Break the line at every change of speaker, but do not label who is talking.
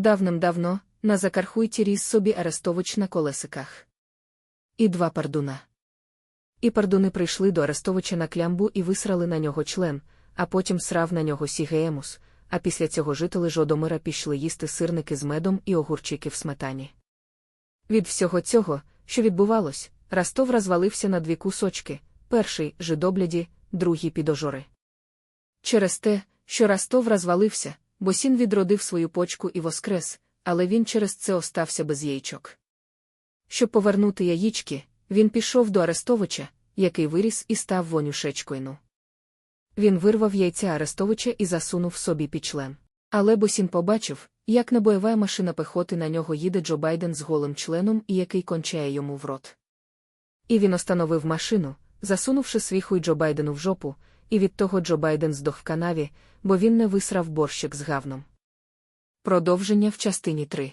Давним-давно, на Закархуйті ріс собі Арестович на колесиках. І два пардуна. І пардуни прийшли до Арестовича на клямбу і висрали на нього член, а потім срав на нього Сігеемус, а після цього жителі Жодомира пішли їсти сирники з медом і огурчики в сметані. Від всього цього, що відбувалось, Ростов розвалився на дві кусочки перший жидобляді, другий підожори. Через те, що Ростов розвалився, бо сін відродив свою почку і воскрес, але він через це остався без яєчок. Щоб повернути яєчки, він пішов до Арестовича, який виріс і став вонюшечкою. Він вирвав яйця Арестовича і засунув собі під член. Але Босін побачив, як на бойова машина пехоти на нього їде Джо Байден з голим членом і який кончає йому в рот. І він остановив машину, засунувши свій хуй Джо Байдену в жопу, і від того Джо Байден здох в канаві, бо він не висрав борщик з гавном. Продовження в частині 3